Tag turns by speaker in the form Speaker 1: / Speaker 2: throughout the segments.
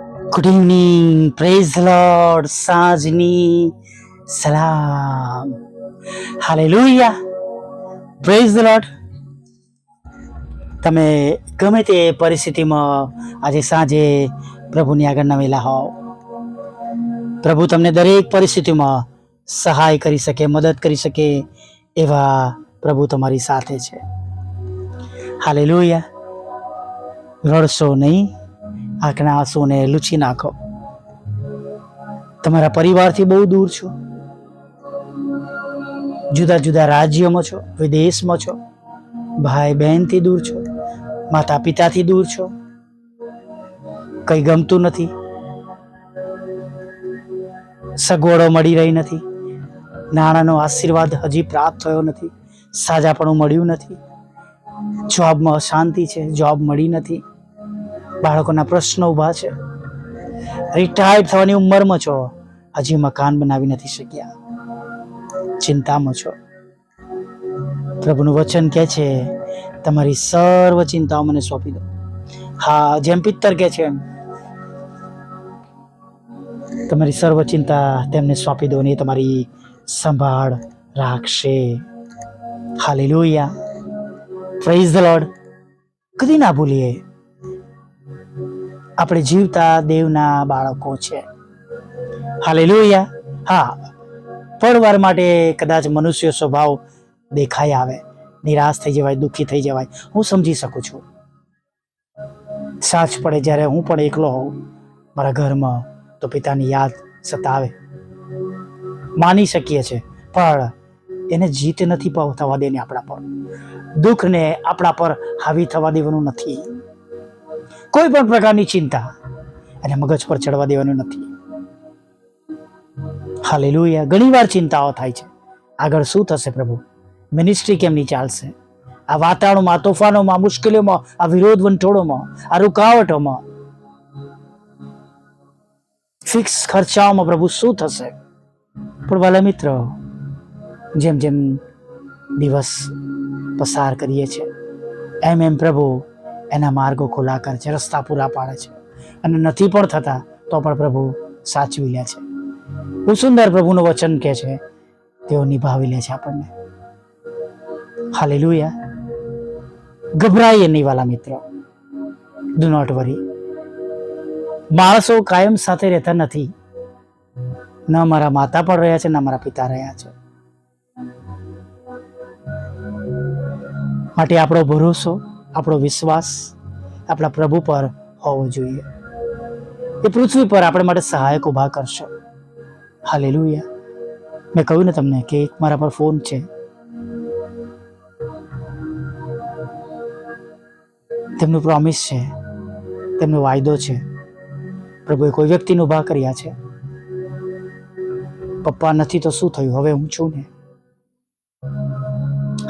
Speaker 1: Good evening praise lord સાંજની સલામ hallelujah praise lord તમે ગમે તે પરિસ્થિતિમાં આજે સાંજે પ્રભુની આગળ નમેલા હોવ. પ્રભુ તમને દરેક પરિસ્થિતિમાં સહાય કરી શકે, મદદ કરી શકે એવા પ્રભુ તમારી સાથે છે. હાલેલુયા રડશો નહીં. આંખના આંસુને લૂછી નાખો. તમારા પરિવારથી બહુ દૂર છો. જુદા જુદા રાજ્યોમાં છો, વિદેશમાં છો. ભાઈ બહેનથી દૂર છો, માતા પિતાથી દૂર છો. કંઈ ગમતું નથી. સગવડો મળી રહી નથી. નાણાંનો આશીર્વાદ હજી પ્રાપ્ત થયો નથી. સાજાપણું મળ્યું નથી. જોબમાં અશાંતિ છે, જોબ મળી નથી. બાળકોના પ્રશ્નો ઊભા છે. રિટાયર્ડ થવાની ઉંમરમાં છો. હજી મકાન બનાવી નથી શક્યા. ચિંતામાં છો. પ્રભુનું વચન કહે છે, તમારી સર્વ ચિંતાઓ મને સોંપી દો. હા, જેમ પિત્તર કહે છે એમ. તમારી સર્વ ચિંતા તેમને સોંપી દો ને તમારી સંભાળ રાખશે. હાલેલુયા. પ્રેઝ ધ લોર્ડ કદી ના ભૂલીએ. આપણે જીવતા દેવના બાળકો છે. હાલેલુયા. હા પળવાર માટે કદાચ મનુષ્ય સ્વભાવ દેખાઈ આવે, નિરાશ થઈ જવાય, દુઃખી થઈ જવાય. હું સમજી શકું છું. સાચ પડે જ્યારે હું પણ એકલો હોઉં, મારા ઘરમાં તો પિતાની યાદ સતાવે. માની શકીએ છે, પણ એને જીત નથી થવા દેની આપણા પર. દુઃખને આપણા પર હાવી થવા દેવાનું નથી. કોઈ પણ પ્રકારની ચિંતા અને મગજ પર ચડવા દેવાનું નથી. હાલેલુયા ઘણી વાર ચિંતાઓ થાય છે. આગળ શું થશે પ્રભુ? મિનિસ્ટ્રી કેમની ચાલશે? આ વાતાવરણમાં તોફાનોમાં મુશ્કેલીઓમાં, આ વિરોધ વંટોળોમાં આ રૂકાવટોમાં. ફિક્સ ખર્ચાઓમાં પ્રભુ શું થશે? પણ વાલા મિત્ર, જેમ જેમ દિવસ પસાર કરીએ છીએ, એમ એમ પ્રભુ એના માર્ગો ખુલ્લા કરે છે, રસ્તા પૂરા પાડે છે. અને નથી પણ થતા, તો પણ પ્રભુ સાચવી લે છે. બહુ સુંદર પ્રભુનું વચન કહે છે, તેઓ નિભાવી લે છે આપણને. હાલેલુયા. ગભરાઈએ નહીં વાલા મિત્રો. ડુ નોટ વરી માણસો કાયમ સાથે રહેતા નથી. ન મારા માતા પણ રહ્યા છે, ન મારા પિતા રહ્યા છે. માટે આપણો ભરોસો આપણો વિશ્વાસ આપણા પ્રભુ પર હોવો જોઈએ. એ પૃથ્વી પર આપણા માટે સહાયક ઊભા કરશે. હાલે મેં કહ્યું ને તમને કે એક મારા પર ફોન છે. તેમનું પ્રોમિસ છે. તેમનો વાયદો છે. પ્રભુએ કોઈ વ્યક્તિને ઊભા કર્યા છે. પપ્પા નથી તો શું થયું? હવે હું છું ને.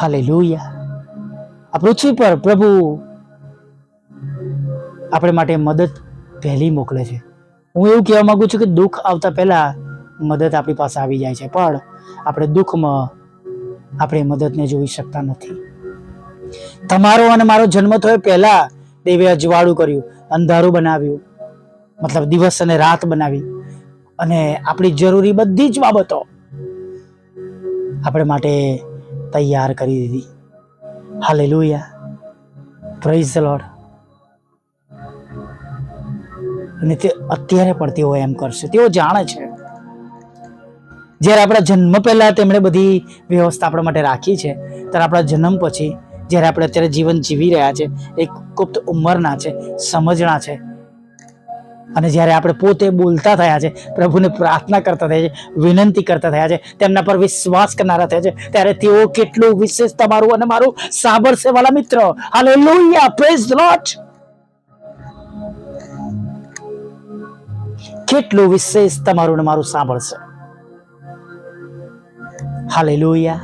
Speaker 1: હાલેલુયા. આ પૃથ્વી પર પ્રભુ આપણે માટે મદદ પહેલી મોકલે છે. હું એવું કહેવા માંગુ છું કે દુઃખ આવતા પહેલાં મદદ આપણી પાસે આવી જાય છે, પણ આપણે દુઃખમાં આપણે મદદને જોઈ શકતા નથી. તમારો અને મારો જન્મ થયો પહેલા દેવે અજવાળું કર્યું, અંધારું બનાવ્યું, મતલબ દિવસ અને રાત બનાવી, અને આપણી જરૂરી બધી જ બાબતો આપણે માટે તૈયાર કરી દીધી. હાલેલુયા Praise ધ લોર્ડ અને તે અત્યારે પણ તેઓ એમ કરશે. તેઓ જાણે છે. જ્યારે આપણા જન્મ પહેલા તેમણે બધી વ્યવસ્થા આપણા માટે રાખી છે, ત્યારે આપણા જન્મ પછી જ્યારે આપણે અત્યારે જીવન જીવી રહ્યા છે, એક ગુપ્ત ઉંમરના છે, સમજણા છે અને જ્યારે આપણે પોતે બોલતા થયા છે, પ્રભુને પ્રાર્થના કરતા થયા છે, વિનંતી કરતા થયા છે, તેમના પર વિશ્વાસ કરનારા થયા છે, ત્યારે તેઓ કેટલું વિશેષ તમારું અને મારું સાંભળશે વાલા મિત્ર. લોહિયા પ્રેઝ લોટ કેટલું વિશેષ તમારું ને મારું સાંભળશે હાલેલુયા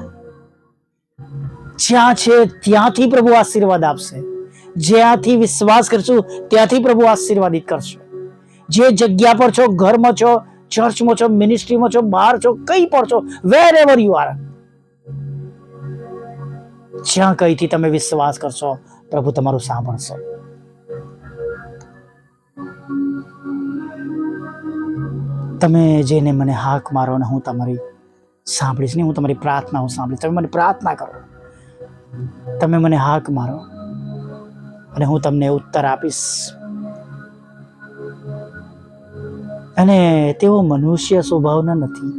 Speaker 1: જ્યાં છે, ત્યાંથી પ્રભુ આશીર્વાદ આપશે. જ્યાંથી વિશ્વાસ કરશું, ત્યાંથી પ્રભુ આશીર્વાદિત કરશે. જે જગ્યા પર છો, ઘરમાં છો ચર્ચમાં છો મિનિસ્ટ્રીમાં છો, બહાર છો, કઈ પણ છો વેર એવર યુ આર જ્યાં કઈથી તમે વિશ્વાસ કરશો, પ્રભુ તમારું સાંભળશે. તમે જેને મને હાક મારો ને હું તમારી સાંભળીશ નહીં, હું તમારી પ્રાર્થના હું સાંભળીશ. તમે મને પ્રાર્થના કરો. તમે મને હાક મારો અને હું તમને ઉત્તર આપીશ. અને તેઓ મનુષ્ય સ્વભાવના નથી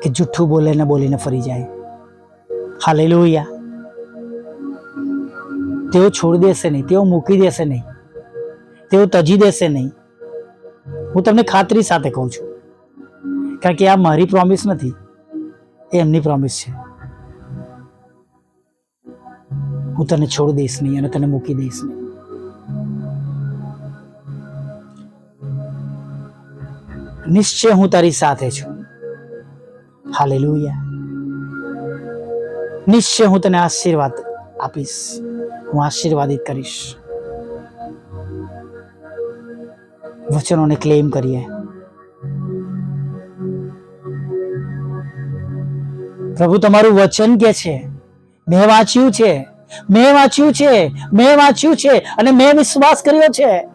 Speaker 1: કે જુઠ્ઠું બોલે ને બોલીને ફરી જાય. હાલેલુયા. તેઓ છોડી દેશે નહીં, તેઓ મૂકી દેશે નહીં, તેઓ તજી દેશે નહીં. હું તમને ખાતરી સાથે કહું છું, કારણ કે આ મારી પ્રોમિસ નથી, એ એમની પ્રોમિસ છે. હું તને છોડી દઈશ નહીં અને તને મૂકી દઈશ નહીં. નિશ્ચય હું તારી સાથે છું. હાલે નિશ્ચય હું તને આશીર્વાદ આપીશ. હું આશીર્વાદિત કરીશ. વચનોને ક્લેમ કરીએ. પ્રભુ, તમારું વચન કે છે? મેં વાંચ્યું છે. મેં વાંચ્યું છે. મેં વાંચ્યું છે. અને મેં વિશ્વાસ કર્યો છે.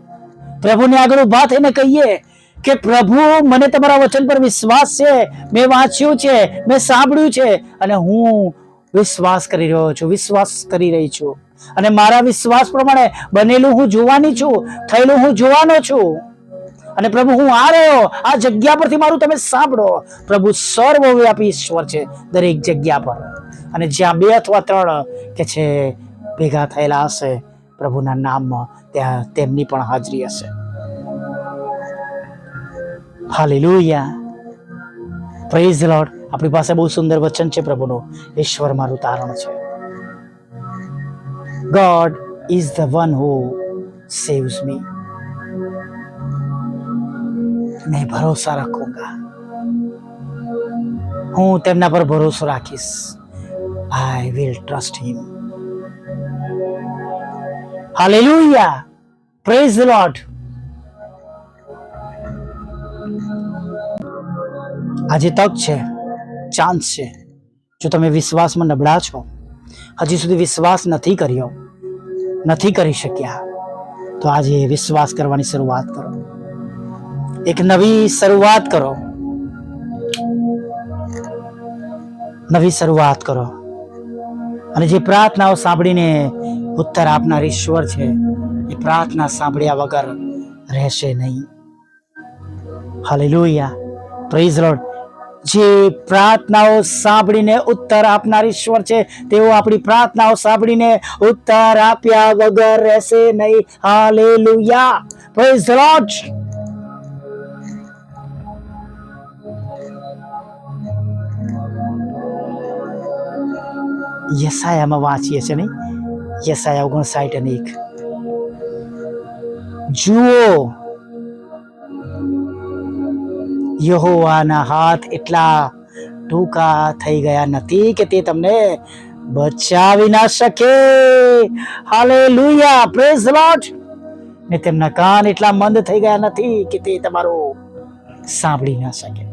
Speaker 1: પ્રભુને આગળ ઊભા થઈને કહીએ કે પ્રભુ, મને તમારા વચન પર વિશ્વાસ છે. મેં વાંચ્યું છે. મેં સાંભળ્યું છે. અને હું વિશ્વાસ કરી રહ્યો છું, વિશ્વાસ કરી રહી છું. અને મારા વિશ્વાસ પ્રમાણે બનેલું હું જોવાની છું, થયેલું હું જોવાનો છું. અને પ્રભુ, હું આ રહ્યો, આ જગ્યા પરથી મારું તમે સાંભળો. પ્રભુ સર્વવ્યાપી ઈશ્વર છે, દરેક જગ્યા પર. અને જ્યાં બે અથવા ત્રણ કે છે, ભેગા થયેલા હશે, પ્રભુના નામમાં ત્યાં તેમની પણ હાજરી હશે. अपनी पास बहुत सुंदर वचन छे प्रभु ईश्वर मारु तारण God is the one who saves me मैं भरोसा रखूँगा हूँ तेमना पर भरोसा राखीस I will trust him hallelujah praise the Lord આજે તક છે ચાન્સ છે. જો તમે વિશ્વાસમાં નબળા છો, હજી સુધી વિશ્વાસ નથી કર્યો, નથી કરી શક્યા, તો આજે વિશ્વાસ કરવાની શરૂઆત કરો. એક નવી શરૂઆત કરો. નવી શરૂઆત કરો. અને જે પ્રાર્થનાઓ સાંભળીને ઉત્તર આપનાર ઈશ્વર છે, એ પ્રાર્થના સાંભળ્યા વગર રહેશે નહીં. હાલેલુયા. પ્રેઝ લોર્ડ જે પ્રાર્થનાઓ સાંભળીને ઉત્તર આપનાર ઈશ્વર છે, તેઓ આપણી પ્રાર્થનાઓ સાંભળીને ઉત્તર આપ્યા વગર રહેશે નહીં. હાલેલુયા. પ્રેઝ લોર્ડ યસાયામાં વાંચીએ છીએ નહીં? યસાયા ઓગણસાઠ અને એક. જુઓ યહોવાના હાથ એટલા ટૂંકા થઈ ગયા નથી કે તે તમને બચાવી ના શકે. હાલે લુયા પ્રેઝ લોટ ને તેમના કાન એટલા મંદ થઈ ગયા નથી કે તે તમારું સાંભળી ના શકે.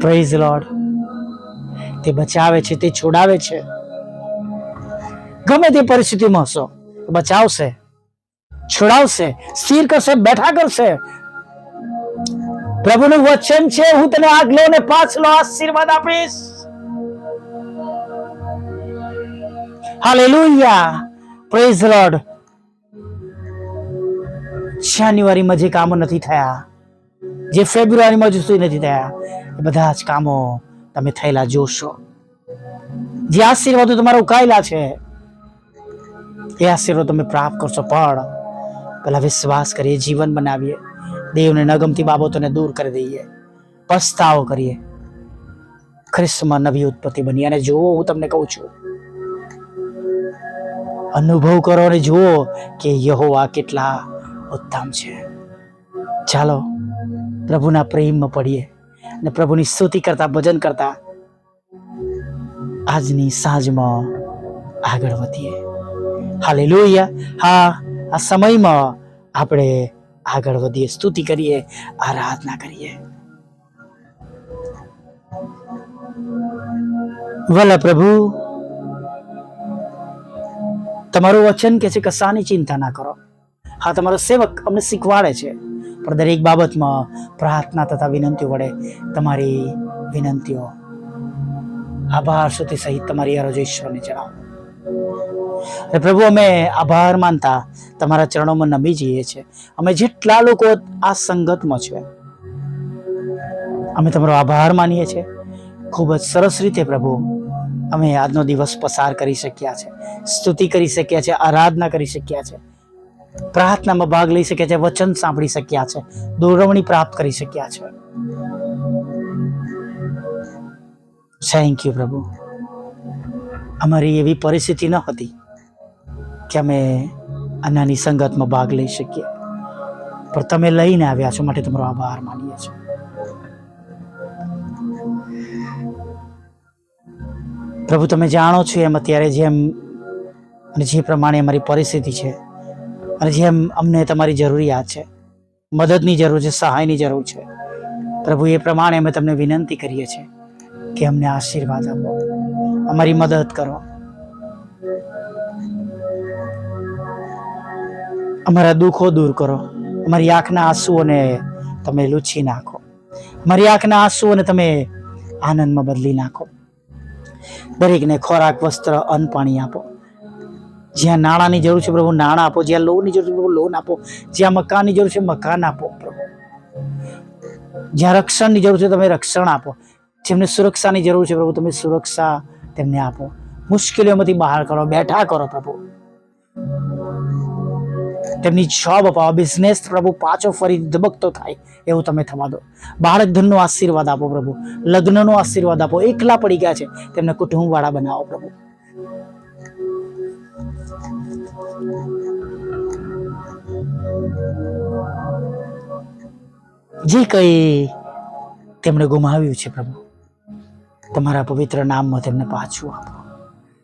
Speaker 1: પ્રેઝ લોર્ડ તે બચાવે છે, તે છોડાવે છે. ગમે તે પરિસ્થિતિમાં હશો, બચાવશે. છોડાવશે, સ્થિર કરશે, બેઠા કરશે. પ્રભુનું વચન છે, હું તને આગલો ને પાછલો આશીર્વાદ આપીશ. હાલેલુયા. પ્રેઝ લોર્ડ જાન્યુઆરીમાં જે કામો નથી થયા, જે ફેબ્રુઆરીમાં હજુ સુધી નથી થયા, એ બધા જ કામો તમે થયેલા જોશો. જે આશીર્વાદો તમારા ઉકાયેલા છે, એ આશીર્વાદ તમે પ્રાપ્ત કરશો, પણ પેલા વિશ્વાસ કરીએ, જીવન બનાવીએ. દેવને ન ગમતી બાબતોને દૂર કરી દઈએ. પસ્તાવો કરીએ. ખ્રિસ્તમાં નવી ઉત્પત્તિ બની. અને જુઓ, હું તમને કહું છું, અનુભવ કરો અને જુઓ કે યહોવા કેટલા ઉત્તમ છે. ચાલો, પ્રભુના પ્રેમમાં પડીએ અને પ્રભુની સ્તુતિ કરતા, ભજન કરતા આજની સાંજમાં આગળ વધીએ. હાલેલુયા. હા આ સમયમાં આપણે આગળ વધીએ, સ્તુતિ કરીએ, આરાધના કરીએ. વલા પ્રભુ, તમારું વચન કે છે કશાની ચિંતા ના કરો. હા, તમારો સેવક અમને શીખવાડે છે, પણ દરેક બાબતમાં પ્રાર્થના તથા વિનંતીઓ વડે તમારી વિનંતીઓ આભાર સુધી સહિત તમારી અરજો ઈશ્વરને જણાવો. અને પ્રભુ, અમે આભાર માનતા તમારા ચરણોમાં નમી જઈએ છીએ. અમે જેટલા લોકો આ સંગતમાં છે અમે તમારો આભાર માનીએ છીએ. ખૂબ જ સરસ રીતે પ્રભુ, અમે આજનો દિવસ પસાર કરી શક્યા છે, સ્તુતિ કરી શક્યા છે, આરાધના કરી શક્યા છે, પ્રાર્થનામાં ભાગ લઈ શક્યા છે, વચન સાંભળી શક્યા છે, દોરવણી પ્રાપ્ત કરી શક્યા છે. થેન્ક યુ પ્રભુ. અમારી એવી પરિસ્થિતિ ન હતી કે અમે આ નાની સંગતમાં ભાગ લઈ શકીએ. પણ તમે લઈને આવ્યા છો, માટે તમારો આભાર માનીએ છીએ. પ્રભુ, તમે જાણો છો એમ અત્યારે જેમ અને જે પ્રમાણે અમારી પરિસ્થિતિ છે અને જેમ અમને તમારી જરૂરિયાત છે, મદદની જરૂર છે, સહાયની જરૂર છે, પ્રભુ, એ પ્રમાણે અમે તમને વિનંતી કરીએ છીએ કે અમને આશીર્વાદ આપો. અમારી મદદ કરો. અમારા દુઃખો દૂર કરો. અમારી આંખના આંસુઓને તમે લૂછી નાખો. અમારી આંખના આંસુઓને તમે આનંદમાં બદલી નાખો. દરેકને ખોરાક, વસ્ત્ર, અન્ન, પાણી આપો. જ્યાં નાણાંની જરૂર છે પ્રભુ, નાણાં આપો. જ્યાં લોનની જરૂર છે પ્રભુ, લોન આપો. જ્યાં મકાનની જરૂર છે, મકાન આપો પ્રભુ. જ્યાં રક્ષણની જરૂર છે, તમે રક્ષણ આપો. જેમને સુરક્ષાની જરૂર છે પ્રભુ, તમે સુરક્ષા તેમને આપો. મુશ્કેલીઓમાંથી બહાર કરો બેઠા કરો પ્રભુ. તેમની જોબ અપાવો બિઝનેસ પ્રભુ પાછો ફરી ધબકતો થાય એવું તમે થવા દો. બાળક ધનનો આશીર્વાદ આપો પ્રભુ. લગ્નનો આશીર્વાદ આપો. એકલા પડી ગયા છે. તેમને કુટુંબવાળા બનાવો પ્રભુ. જે કંઈ તેમણે ગુમાવ્યું છે પ્રભુ તમારા પવિત્ર નામમાં તેમને પાછું આપો.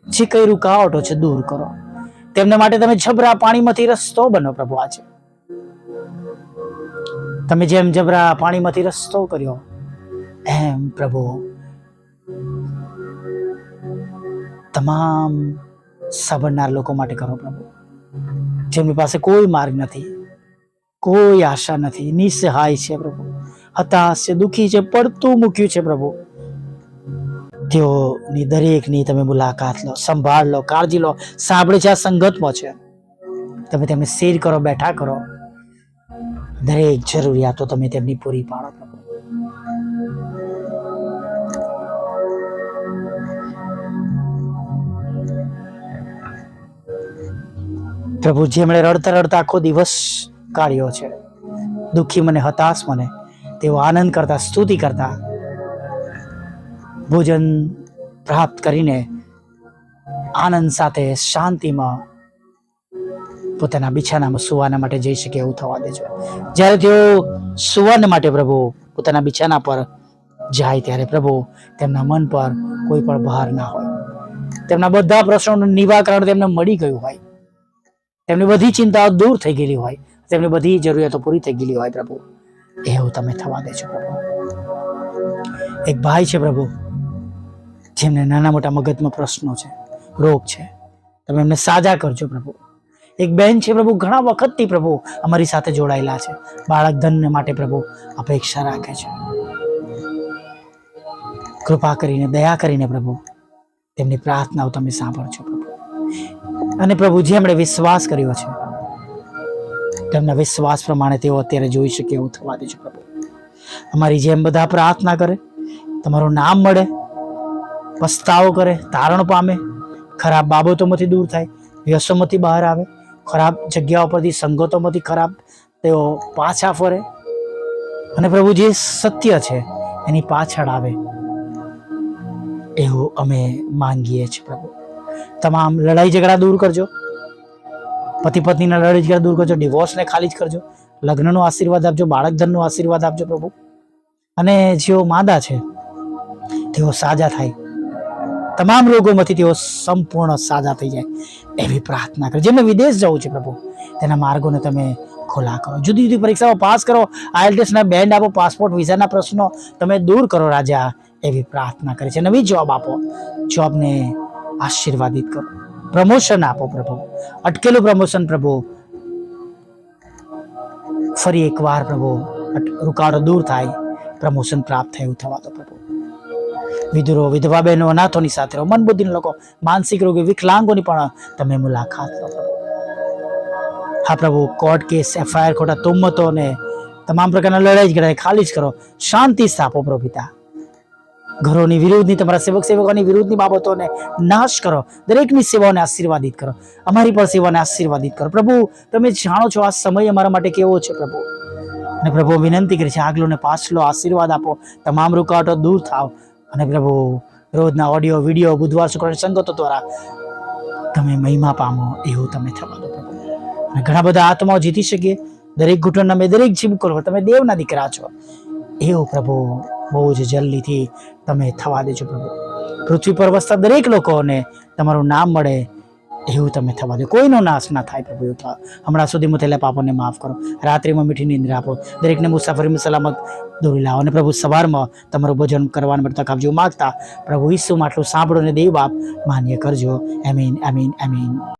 Speaker 1: જે કઈ રૂકાવટો છે, દૂર કરો. તેમને માટે તમે જબરા પાણીમાંથી રસ્તો બનો પ્રભુ આજે. તમે જેમ જબરા પાણીમાંથી રસ્તો કર્યો, એમ પ્રભુ તમામ સાંભળનાર લોકો માટે કરો પ્રભુ. જેમની પાસે કોઈ માર્ગ નથી, કોઈ આશા નથી, નિસહાય છે પ્રભુ. હતાશ છે, દુઃખી છે, પડતું મૂક્યું છે પ્રભુ. તેઓની દરેકની તમે મુલાકાત લો, સંભાળ લો, કાળજી લો. સાંભળે છે આ સંગતમાં છે. તમે તેમને શેર કરો, બેઠા કરો. દરેક જરૂરિયાતો તમે તેમની પૂરી પાડો. પ્રભુ, જેમણે રડતા રડતા આખો દિવસ કાઢ્યો છે, દુઃખી મને, હતાશ મને, તેઓ આનંદ કરતા, સ્તુતિ કરતા ભોજન પ્રાપ્ત કરીને આનંદ સાથે શાંતિમાં પોતાના બિછાનામાં સુવાના માટે જઈ શકે એવું થવા દેજો જ્યારે તેઓ સુવાને માટે પ્રભુ પોતાના બિછાના પર જાય ત્યારે પ્રભુ તેમના મન પર કોઈ પણ ભાર ના હોય. તેમના બધા પ્રશ્નોનું નિવારણ તેમને મળી ગયું હોય. તેમની બધી ચિંતાઓ દૂર થઈ ગયેલી હોય. તેમની બધી જરૂરિયાતો પૂરી થઈ ગયેલી હોય પ્રભુ. એવું તમે થવા દેજો પ્રભુ. એક ભાઈ છે પ્રભુ. જેમને નાના મોટા મગજમાં પ્રશ્નો છે, રોગ છે, તમે એમને સાજા કરજો પ્રભુ. એક બહેન છે પ્રભુ, ઘણા વખતથી પ્રભુ અમારી સાથે જોડાયેલા છે. બાળક ધનને માટે પ્રભુ અપેક્ષા રાખે છે. કૃપા કરીને, દયા કરીને પ્રભુ, તેમની પ્રાર્થનાઓ તમે સાંભળજો પ્રભુ. અને પ્રભુ જેમણે વિશ્વાસ કર્યો છે, તેમના વિશ્વાસ પ્રમાણે તેઓ અત્યારે જોઈ શકે એવું થવા દેજો પ્રભુ. અમારી જેમ બધા પ્રાર્થના કરે, તમારું નામ મળે પસ્તાવો કરે, તારણ પામે. ખરાબ બાબતોમાંથી દૂર થાય વ્યસોમાંથી બહાર આવે. ખરાબ જગ્યાઓ પરથી સંગતોમાંથી ખરાબ તેઓ પાછા ફરે. અને પ્રભુ જે સત્ય છે, એની પાછળ આવે. એવું અમે માંગીએ છીએ પ્રભુ. તમામ લડાઈ ઝઘડા દૂર કરજો. પતિ પત્નીના લડાઈ ઝઘડા દૂર કરજો, ડિવોર્સને ખાલી જ કરજો. લગ્નનો આશીર્વાદ આપજો, બાળક ધનનો આશીર્વાદ આપજો પ્રભુ. અને જેઓ માદા છે, તેઓ સાજા થાય. તમામ રોગોમાંથી તેઓ સંપૂર્ણ સાજા થઈ જાય એવી પ્રાર્થના કરો. જેમને વિદેશ જવું છે પ્રભુ, તેના માર્ગોને તમે ખોલા કરો. જુદી જુદી પરીક્ષાઓ પાસ કરો. આઈએલટીએસના બેન્ડ આપો, પાસપોર્ટ, વિઝાના પ્રશ્નો તમે દૂર કરો રાજા, એવી પ્રાર્થના કરે છે. નવી જોબ આપો. જોબને આશીર્વાદિત કરો. પ્રમોશન આપો પ્રભુ. અટકેલું પ્રમોશન પ્રભુ. ફરી એકવાર પ્રભુ, અટ- દૂર થાય. પ્રમોશન પ્રાપ્ત થાય થવા દો પ્રભુ. વિધુરો, વિધવા બહેનો, અનાથોની સાથે રહો. મનબુદ્ધિના લોકો, માનસિક રોગી, વિકલાંગોની પણ તમે મુલાકાત લો હા પ્રભુ, કોર્ટ કેસ, એફઆઈઆર ખોટા, તુમ્મતો ને તમામ પ્રકારના લડાઈ ઝઘડા ખાલી જ કરો. શાંતિ સ્થાપો પ્રભુ ઘરોની વિરુદ્ધની, તમારા સેવક, સેવકોની વિરુદ્ધની બાબતોને નાશ કરો. દરેકની સેવાઓને આશીર્વાદિત કરો. અમારી પણ સેવાને આશીર્વાદિત કરો. પ્રભુ, તમે જાણો છો, આ સમય અમારા માટે કેવો છે પ્રભુ? અને પ્રભુ, વિનંતી કરી છે આગલો ને પાછલો આશીર્વાદ આપો. તમામ રૂકાવટો દૂર થાવ અને પ્રભુ રોજના ઓડિયો વીડિયો બુધવાર, શુક્રવાર સંગતો દ્વારા તમે મહિમા પામો એવું તમે થવા દો અને ઘણા બધા આત્માઓ જીતી શકીએ દરેક ઘૂંટણના અમે દરેક જીવ કરો, તમે દેવના દીકરા છો. એવું પ્રભુ બહુ જ જલ્દીથી તમે થવા દેજો પ્રભુ. પૃથ્વી પર વસતા દરેક લોકોને તમારું નામ મળે એવું તમે થવા દો. કોઈનો નાશ ના થાય પ્રભુ એવું હમણાં સુધી થયેલા પાપોને માફ કરો. રાત્રિમાં મીઠી નિંદ્રા આપો. દરેકને મુસાફરીમાં સલામત દોરી લાવો. અને પ્રભુ સવારમાં તમારું ભજન કરવાનું માટે તક આપજો. માગતા પ્રભુ ઈસુમાં આટલું સાંભળો ને દેવ બાપ માન્ય કરજો. એમીન એમીન એમીન